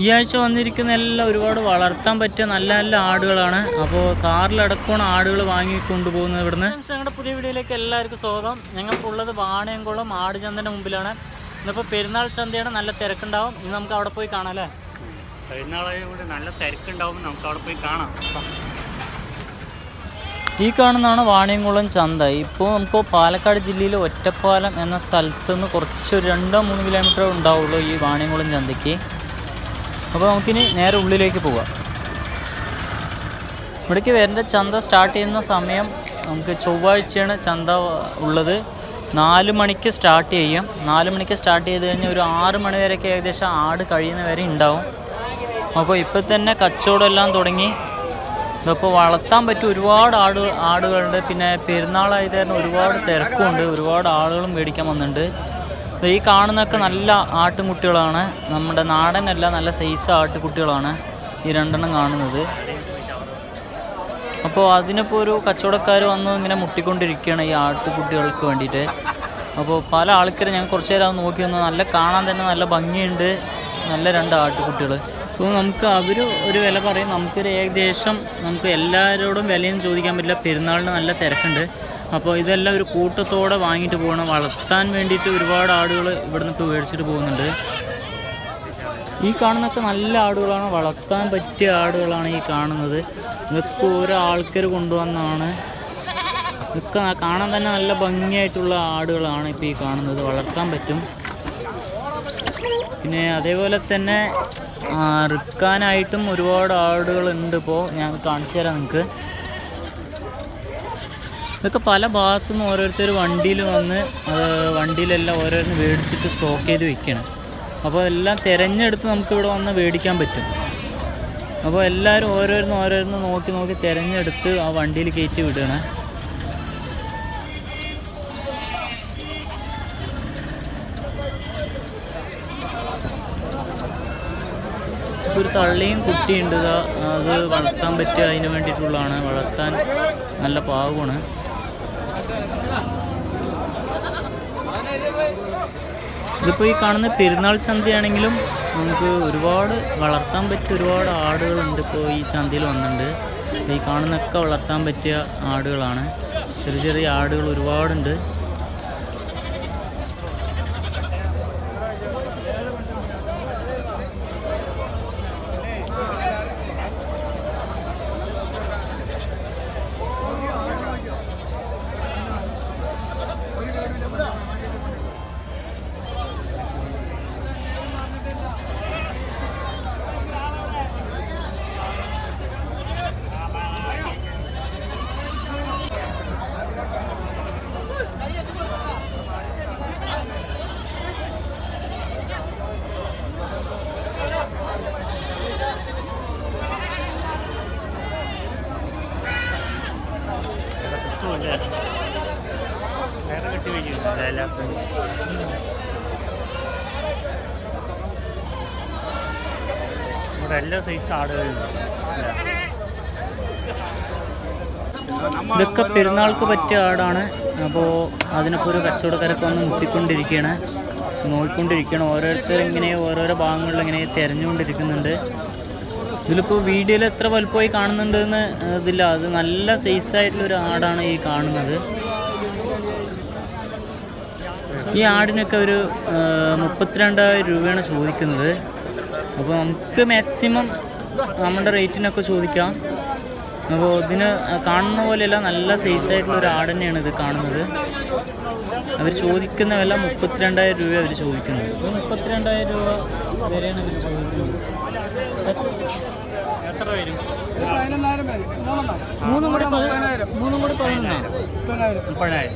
ഈ ആഴ്ച വന്നിരിക്കുന്ന എല്ലാം ഒരുപാട് വളർത്താൻ പറ്റിയ നല്ല നല്ല ആടുകളാണ്. അപ്പോൾ കാറിലടക്കമാണ് ആടുകൾ വാങ്ങി കൊണ്ടുപോകുന്നത് ഇവിടുന്ന്. ഞങ്ങളുടെ പുതിയ വീഡിയോയിലേക്ക് എല്ലാവർക്കും സ്വാഗതം. ഞങ്ങൾക്കുള്ളത് വാണയംകുളം ആട് ചന്തന്റെ മുമ്പിലാണ്. ഇന്നിപ്പോൾ പെരുന്നാൾ ചന്തയാണ് നല്ല തിരക്കുണ്ടാവും. ഇന്ന് നമുക്ക് അവിടെ പോയി കാണാം അല്ലേ? പെരുന്നാളായതുകൊണ്ട് നല്ല തിരക്കുണ്ടാവും. നമുക്ക് അവിടെ പോയി കാണാം. ഈ കാണുന്നതാണ് വാണിയംകുളം ചന്ത. ഇപ്പോൾ നമുക്ക് പാലക്കാട് ജില്ലയിലെ ഒറ്റപ്പാലം എന്ന സ്ഥലത്ത് നിന്ന് കുറച്ച് രണ്ടോ മൂന്ന് കിലോമീറ്റർ ഉണ്ടാവുള്ളൂ ഈ വാണിയംകുളം ചന്തയ്ക്ക്. അപ്പോൾ നമുക്കിനി നേരെ ഉള്ളിലേക്ക് പോവാം. ഇവിടേക്ക് വരേണ്ട ചന്ത സ്റ്റാർട്ട് ചെയ്യുന്ന സമയം നമുക്ക് ചൊവ്വാഴ്ചയാണ് ചന്ത ഉള്ളത്. നാല് മണിക്ക് സ്റ്റാർട്ട് ചെയ്യും. നാല് മണിക്ക് സ്റ്റാർട്ട് ചെയ്ത് കഴിഞ്ഞാൽ ഒരു ആറ് മണി വരെയൊക്കെ ഏകദേശം ആട് കഴിയുന്ന വരെ ഉണ്ടാവും. അപ്പോൾ ഇപ്പോൾ തന്നെ കച്ചവടമെല്ലാം തുടങ്ങി. ഇതിപ്പോൾ വളർത്താൻ പറ്റിയ ഒരുപാട് ആട് ആടുകളുണ്ട്. പിന്നെ പെരുന്നാളായത് കാരണം ഒരുപാട് തിരക്കുണ്ട് ഒരുപാട് ആളുകളും മേടിക്കാൻ വന്നിട്ടുണ്ട്. ഈ കാണുന്നൊക്കെ നല്ല ആട്ടുംകുട്ടികളാണ്. നമ്മുടെ നാടനല്ല നല്ല സൈസ് ആട്ടുകുട്ടികളാണ് ഈ രണ്ടെണ്ണം കാണുന്നത്. അപ്പോൾ അതിനിപ്പോൾ ഒരു കച്ചവടക്കാർ വന്ന് ഇങ്ങനെ മുട്ടിക്കൊണ്ടിരിക്കുകയാണ് ഈ ആട്ടുകുട്ടികൾക്ക് വേണ്ടിയിട്ട്. അപ്പോൾ പല ആൾക്കാരും ഞാൻ കുറച്ച് നേരം നോക്കി വന്നു നല്ല കാണാൻ തന്നെ നല്ല ഭംഗിയുണ്ട്. നല്ല രണ്ട് ആട്ടുകുട്ടികൾ അപ്പോൾ നമുക്ക് അവർ ഒരു വില പറയും. നമുക്കൊരു ഏകദേശം നമുക്ക് എല്ലാവരോടും വിലയും ചോദിക്കാൻ പറ്റില്ല. പെരുന്നാളിന് നല്ല തിരക്കുണ്ട്. അപ്പോൾ ഇതെല്ലാം ഒരു കൂട്ടത്തോടെ വാങ്ങിയിട്ട് പോകണം. വളർത്താൻ വേണ്ടിയിട്ട് ഒരുപാട് ആടുകൾ ഇവിടെ നിന്ന് മേടിച്ചിട്ട് പോകുന്നുണ്ട്. ഈ കാണുന്നൊക്കെ നല്ല ആടുകളാണ്. വളർത്താൻ പറ്റിയ ആടുകളാണ് ഈ കാണുന്നത്. ഇതൊക്കെ ഓരോ ആൾക്കാർ കൊണ്ടുവന്നാണ്. ഇതൊക്കെ കാണാൻ തന്നെ നല്ല ഭംഗിയായിട്ടുള്ള ആടുകളാണ് ഇപ്പോൾ ഈ കാണുന്നത്. വളർത്താൻ പറ്റും. പിന്നെ അതേപോലെ തന്നെ റിക്കാനായിട്ടും ഒരുപാട് ആടുകളുണ്ട് ഇപ്പോൾ ഞാൻ കാണിച്ചു തരാം നിങ്ങൾക്ക് ഇതൊക്കെ പല ഭാഗത്തു നിന്ന് ഓരോരുത്തർ വണ്ടിയിൽ വന്ന് വണ്ടിയിലെല്ലാം ഓരോരുന്ന് മേടിച്ചിട്ട് സ്റ്റോക്ക് ചെയ്ത് വെക്കണം അപ്പോൾ എല്ലാം തിരഞ്ഞെടുത്ത് നമുക്ക് ഇവിടെ വന്ന് മേടിക്കാൻ പറ്റും. അപ്പോൾ എല്ലാവരും ഓരോരുന്ന് ഓരോരുന്ന് നോക്കി നോക്കി തിരഞ്ഞെടുത്ത് ആ വണ്ടിയിൽ കയറ്റി വിടുകയാണ് ഒരു തള്ളിയും കുട്ടിയുണ്ട് അത് വളർത്താൻ പറ്റുക അതിന് വേണ്ടിയിട്ടുള്ളതാണ്. വളർത്താൻ നല്ല പാകമാണ് ഇതിപ്പോൾ ഈ കാണുന്ന പെരുന്നാൾ ചന്തയാണെങ്കിലും നമുക്ക് ഒരുപാട് വളർത്താൻ പറ്റിയ ഒരുപാട് ആടുകളുണ്ട് ഇപ്പോൾ ഈ ചന്തയിൽ വന്നിട്ടുണ്ട്. ഈ കാണുന്നൊക്കെ വളർത്താൻ പറ്റിയ ആടുകളാണ്. ചെറിയ ചെറിയ ആടുകൾ ഒരുപാടുണ്ട് വേറെ കെട്ടി വയ്ക്കുന്നില്ല എല്ലാവർക്കും ഇവിടെ എല്ലാ സൈസ് ആടുകളുണ്ട് ഇതൊക്കെ പെരുന്നാൾക്ക് പറ്റിയ ആടാണ്. അപ്പോൾ അതിനൊപ്പം ഒരു കച്ചവടക്കാരൊക്കെ വന്ന് മുട്ടിക്കൊണ്ടിരിക്കുകയാണ് നോക്കിക്കൊണ്ടിരിക്കുകയാണ് ഓരോരുത്തർ ഇങ്ങനെ ഓരോരോ ഭാഗങ്ങളിൽ ഇങ്ങനെ തിരഞ്ഞുകൊണ്ടിരിക്കുന്നുണ്ട്. ഇതിലിപ്പോൾ വീഡിയോയിൽ എത്ര വലുപ്പമായി കാണുന്നുണ്ടെന്ന് ഇതില്ല അത് നല്ല സൈസായിട്ടുള്ളൊരു ആടാണ് ഈ കാണുന്നത്. ഈ ആടിനൊക്കെ ഒരു മുപ്പത്തിരണ്ടായിരം രൂപയാണ് ചോദിക്കുന്നത്. അപ്പോൾ നമുക്ക് മാക്സിമം നമ്മുടെ റേറ്റിനൊക്കെ ചോദിക്കാം. അപ്പോൾ ഇതിന് കാണുന്ന പോലെയല്ല നല്ല സൈസായിട്ടുള്ള ഒരു ആട് തന്നെയാണ് ഇത് കാണുന്നത്. അവർ ചോദിക്കുന്ന വില മുപ്പത്തിരണ്ടായിരം രൂപ അവർ ചോദിക്കുന്നത്. മുപ്പത്തിരണ്ടായിരം രൂപ വരെയാണ് അവർ ചോദിക്കുന്നത്. എത്ര വരും? മൂന്നും കൂടി പതിനായിരം മൂന്നും കൂടെ പതിനായിരം. മുപ്പതിനായിരം.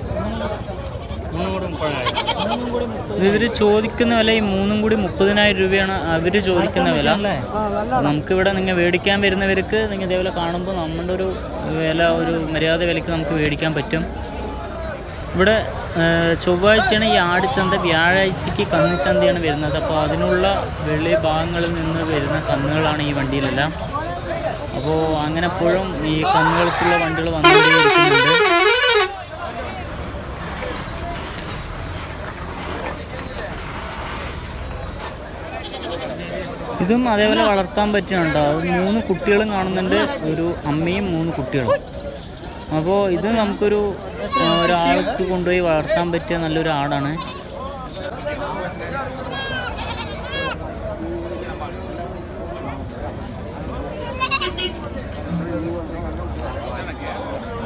ഇവർ ചോദിക്കുന്ന വില ഈ മൂന്നും കൂടി മുപ്പതിനായിരം രൂപയാണ് അവർ ചോദിക്കുന്ന വില. നമുക്ക് ഇവിടെ നമുക്കിവിടെ നിങ്ങൾ മേടിക്കാൻ വരുന്നവർക്ക് നിങ്ങൾ ഇതേപോലെ കാണുമ്പോൾ നമ്മുടെ ഒരു വില ഒരു മര്യാദ വിലയ്ക്ക് നമുക്ക് മേടിക്കാൻ പറ്റും. ഇവിടെ ചൊവ്വാഴ്ചയാണ് ഈ ആടിച്ചന്ത വ്യാഴാഴ്ചയ്ക്ക് കന്നിച്ചന്തയാണ് വരുന്നത്. അപ്പോൾ അതിനുള്ള വെള്ളി ഭാഗങ്ങളിൽ നിന്ന് വരുന്ന കന്നുകളാണ് ഈ വണ്ടിയിലെല്ലാം. അപ്പോൾ അങ്ങനെ എപ്പോഴും ഈ കന്നുകൾക്കുള്ള വണ്ടികൾ വന്നുകൊണ്ടേയിരിക്കുന്നുണ്ട്. ഇതും അതേപോലെ വളർത്താൻ പറ്റുന്നുണ്ടോ. അത് മൂന്ന് കുട്ടികളും കാണുന്നുണ്ട്. ഒരു അമ്മയും മൂന്ന് കുട്ടികളും. അപ്പോൾ ഇത് നമുക്കൊരു ഒരാൾക്ക് കൊണ്ടുപോയി വളർത്താൻ പറ്റിയ നല്ലൊരു ആടാണ്.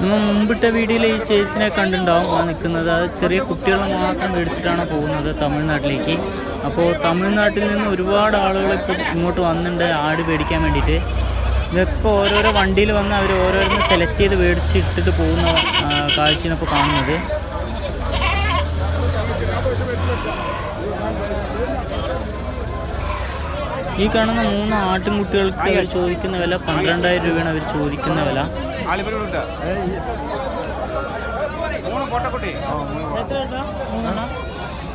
നമ്മൾ മുമ്പിട്ട വീഡിയോയിൽ ഈ ചേച്ചിനെ കണ്ടിട്ടുണ്ടാവും. ആ നിൽക്കുന്നത്. അത് ചെറിയ കുട്ടികളെ മാത്രം മേടിച്ചിട്ടാണ് പോകുന്നത് തമിഴ്നാട്ടിലേക്ക്. അപ്പോൾ തമിഴ്നാട്ടിൽ നിന്ന് ഒരുപാട് ആളുകൾ ഇപ്പോൾ ഇങ്ങോട്ട് വന്നിട്ടുണ്ട് ആട് മേടിക്കാൻ വേണ്ടിയിട്ട്. ഇതൊക്കെ ഓരോരോ വണ്ടിയിൽ വന്ന് അവർ ഓരോരുന്ന് സെലക്ട് ചെയ്ത് മേടിച്ച് ഇട്ടിട്ട് പോകുന്ന കാഴ്ചയാണ് ഇപ്പോൾ കാണുന്നത്. ഈ കാണുന്ന മൂന്ന് ആട്ടിൻകുട്ടികൾക്ക് അവർ ചോദിക്കുന്ന വില പന്ത്രണ്ടായിരം രൂപയാണ് അവർ ചോദിക്കുന്ന വില.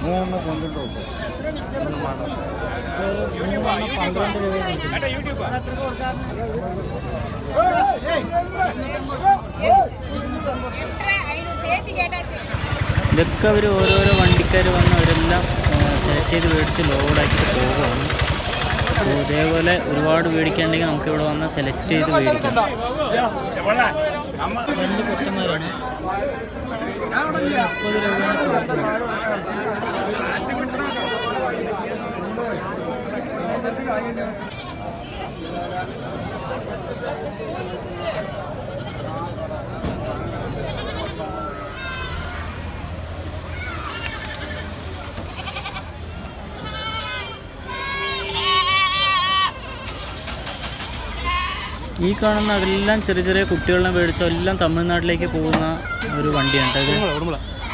മൂന്ന് പന്ത്രണ്ട് ഇതൊക്കെ അവർ ഓരോരോ വണ്ടിക്കാർ വന്ന് അവരെല്ലാം സെലക്ട് ചെയ്ത് മേടിച്ച് ലോഡാക്കിയിട്ട് പോകുകയാണ് അപ്പോൾ ഇതേപോലെ ഒരുപാട് മേടിക്കാണ്ടെങ്കിൽ നമുക്ക് ഇവിടെ വന്ന് സെലക്ട് ചെയ്ത് മേടിക്കാം. രണ്ട് കുട്ടന്മാരാണ് മുപ്പത് രൂപയാണ് ഈ കാണുന്ന അതെല്ലാം ചെറിയ ചെറിയ കുട്ടികളെ മേടിച്ച എല്ലാം തമിഴ്നാട്ടിലേക്ക് പോകുന്ന ഒരു വണ്ടിയാണ്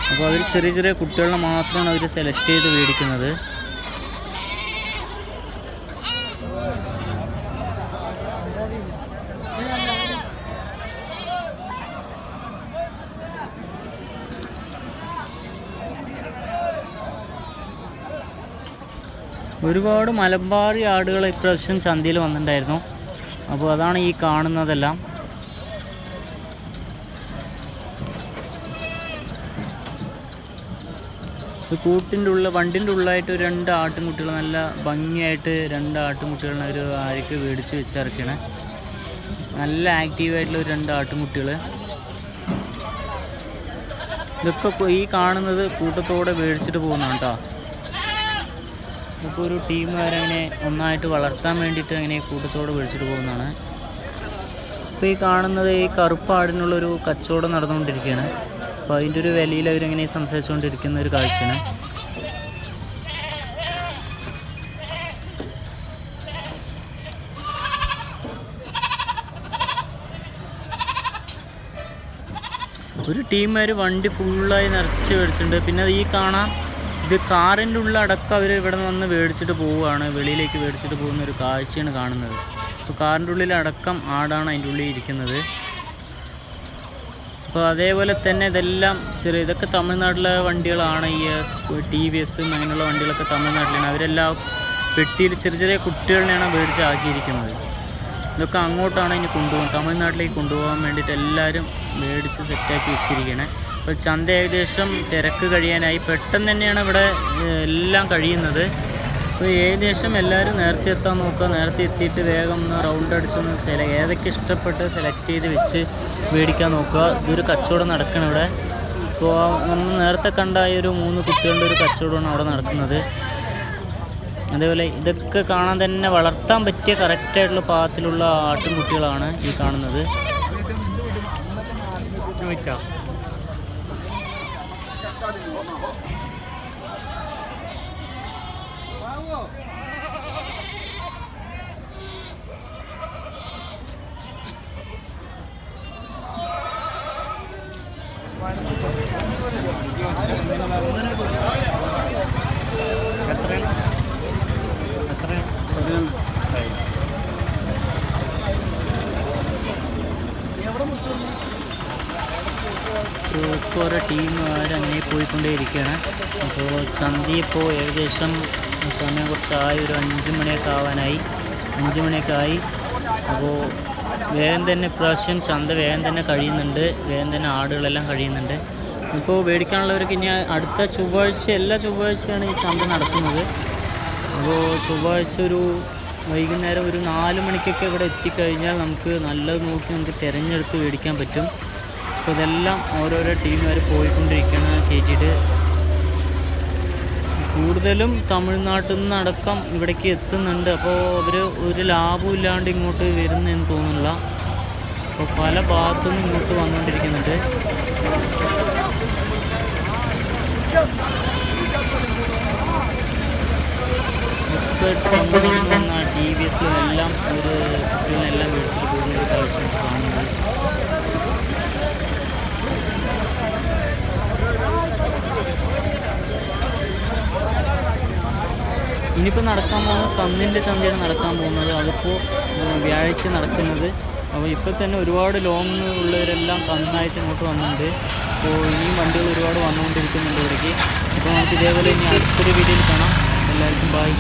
അപ്പോൾ അവർ ചെറിയ ചെറിയ കുട്ടികളെ മാത്രമാണ് അവർ സെലക്ട് ചെയ്ത് മേടിക്കുന്നത്. ഒരുപാട് മലബാറി ആടുകൾ ഇപ്രാവശ്യം ചന്തയിൽ വന്നിട്ടുണ്ടായിരുന്നു. അപ്പോൾ അതാണ് ഈ കാണുന്നതെല്ലാം. കൂട്ടിന്റെ ഉള്ളിൽ വണ്ടിന്റെ ഉള്ളായിട്ട് രണ്ട് ആട്ടിൻകുട്ടികൾ നല്ല ഭംഗിയായിട്ട് രണ്ട് ആട്ടിൻകുട്ടികളെ ഒരു ആരൊക്കെ മേടിച്ച് വെച്ചിറക്കണേ. നല്ല ആക്റ്റീവായിട്ടുള്ള രണ്ട് ആട്ടിൻകുട്ടികൾ ഇതൊക്കെ ഈ കാണുന്നത് കൂട്ടത്തോടെ മേടിച്ചിട്ട് പോകുന്നതാണ് കേട്ടോ. ഇപ്പോൾ ഒരു ടീം അവരങ്ങനെ ഒന്നായിട്ട് വളർത്താൻ വേണ്ടിയിട്ട് അങ്ങനെ കൂട്ടത്തോടെ വിളിച്ചിട്ട് പോകുന്നതാണ്. ഇപ്പോൾ ഈ കാണുന്നത് ഈ കറുപ്പാടിനുള്ളൊരു കച്ചവടം നടന്നുകൊണ്ടിരിക്കുകയാണ്. അപ്പോൾ അതിന്റെ ഒരു വിലയിൽ അവരിങ്ങനെ സംസാരിച്ചുകൊണ്ടിരിക്കുന്ന ഒരു കാഴ്ചയാണ്. ഒരു ടീം വരെ വണ്ടി ഫുള്ളായി നിറച്ച് മേടിച്ചിട്ടുണ്ട്. പിന്നെ അത് ഈ കാണാം ഇത് കാറിന്റെ ഉള്ളടക്കം അവർ ഇവിടെ വന്ന് മേടിച്ചിട്ട് പോവുകയാണ്. വെളിയിലേക്ക് മേടിച്ചിട്ട് പോകുന്ന ഒരു കാഴ്ചയാണ് കാണുന്നത്. അപ്പോൾ കാറിന്റെ ഉള്ളിലടക്കം ആടാണ് അതിന്റെ ഉള്ളിൽ ഇരിക്കുന്നത്. അപ്പോൾ അതേപോലെ തന്നെ ഇതെല്ലാം ചെറിയ ഇതൊക്കെ തമിഴ്നാട്ടിലെ വണ്ടികളാണ്. ഈ ടി വി എസും അങ്ങനെയുള്ള വണ്ടികളൊക്കെ തമിഴ്നാട്ടിലാണ്. അവരെല്ലാം പെട്ടിയിൽ ചെറിയ ചെറിയ കുട്ടികളിനെയാണ് മേടിച്ച് ആക്കിയിരിക്കുന്നത്. ഇതൊക്കെ അങ്ങോട്ടാണ് ഇനി കൊണ്ടുപോകാൻ തമിഴ്നാട്ടിലേക്ക് കൊണ്ടുപോകാൻ വേണ്ടിയിട്ട് എല്ലാവരും മേടിച്ച് സെറ്റാക്കി വെച്ചിരിക്കണേ. അപ്പോൾ ചന്ത ഏകദേശം തിരക്ക് കഴിയാനായി പെട്ടെന്ന് തന്നെയാണ് ഇവിടെ എല്ലാം കഴിയുന്നത്. അപ്പോൾ ഏകദേശം എല്ലാവരും നേരത്തെ എത്താൻ നോക്കുക. നേരത്തെ എത്തിയിട്ട് വേഗം ഒന്ന് റൗണ്ട് അടിച്ചൊന്ന് സെല ഏതൊക്കെ ഇഷ്ടപ്പെട്ട് സെലക്ട് ചെയ്ത് വെച്ച് മേടിക്കാൻ നോക്കുക. ഇതൊരു കച്ചവടം നടക്കണം ഇവിടെ. ഇപ്പോൾ നമ്മൾ നേരത്തെ കണ്ട ഈ ഒരു മൂന്ന് കുട്ടികളുടെ ഒരു കച്ചവടമാണ് അവിടെ നടക്കുന്നത്. അതേപോലെ ഇതൊക്കെ കാണാൻ തന്നെ വളർത്താൻ പറ്റിയ കറക്റ്റായിട്ടുള്ള പാകത്തിലുള്ള ആട്ടിൻകുട്ടികളാണ് ഈ കാണുന്നത്. ഇപ്പോൾ ഓരോ ടീമുകാർ അങ്ങനെ പോയിക്കൊണ്ടേയിരിക്കുകയാണ് അപ്പോൾ ചന്തി ഇപ്പോൾ ഏകദേശം സമയം കുറച്ചായി. ഒരു അഞ്ച് മണിയൊക്കെ ആവാനായി. അഞ്ച് മണിയൊക്കെ ആയി. അപ്പോൾ വേഗം തന്നെ ഇപ്രാവശ്യം ചന്ത വേഗം തന്നെ കഴിയുന്നുണ്ട്. വേഗം തന്നെ ആടുകളെല്ലാം കഴിയുന്നുണ്ട്. ഇപ്പോൾ മേടിക്കാനുള്ളവർക്ക് ഇനി അടുത്ത ചൊവ്വാഴ്ച എല്ലാ ചൊവ്വാഴ്ചയാണ് ഈ ചന്ത നടക്കുന്നത് അപ്പോൾ ചൊവ്വാഴ്ച ഒരു വൈകുന്നേരം ഒരു നാല് മണിക്കൊക്കെ ഇവിടെ എത്തിക്കഴിഞ്ഞാൽ നമുക്ക് നല്ലത് നോക്കി നമുക്ക് തിരഞ്ഞെടുത്ത് മേടിക്കാൻ പറ്റും. അപ്പോൾ ഇതെല്ലാം ഓരോരോ ടീമുകാർ പോയിക്കൊണ്ടിരിക്കുകയാണ് കയറ്റിയിട്ട് കൂടുതലും തമിഴ്നാട്ടിൽ നിന്നടക്കം ഇവിടേക്ക് എത്തുന്നുണ്ട്. അപ്പോൾ അവർ ഒരു ലാഭവും ഇല്ലാണ്ട് ഇങ്ങോട്ട് വരുന്നതെന്ന് തോന്നുന്നില്ല. അപ്പോൾ പല ഭാഗത്തുനിന്നും ഇങ്ങോട്ട് വന്നുകൊണ്ടിരിക്കുന്നുണ്ട്. ടി വി എസിലും എല്ലാം ഒരു കുട്ടികളെല്ലാം മേടിച്ചിട്ട് പോകുന്ന ഒരു കാഴ്ച കാണുന്നത്. ഇനിയിപ്പോൾ നടക്കാൻ പോകുന്നത് പന്നിന്റെ ചന്തയാണ് നടക്കാൻ പോകുന്നത്. അതിപ്പോൾ വ്യാഴാഴ്ച നടക്കുന്നത്. അപ്പോൾ ഇപ്പോൾ തന്നെ ഒരുപാട് ലോങ് ഉള്ളവരെല്ലാം പന്നായിട്ട് ഇങ്ങോട്ട് വന്നിട്ടുണ്ട്. അപ്പോൾ ഇനിയും വണ്ടികൾ ഒരുപാട് വന്നുകൊണ്ടിരിക്കുന്നുണ്ട് ഇവിടേക്ക്. അപ്പോൾ നമുക്ക് ഇതേപോലെ ഇനി അടുത്തൊരു വീഡിയോയിൽ കാണാം. എല്ലാവർക്കും ബായ്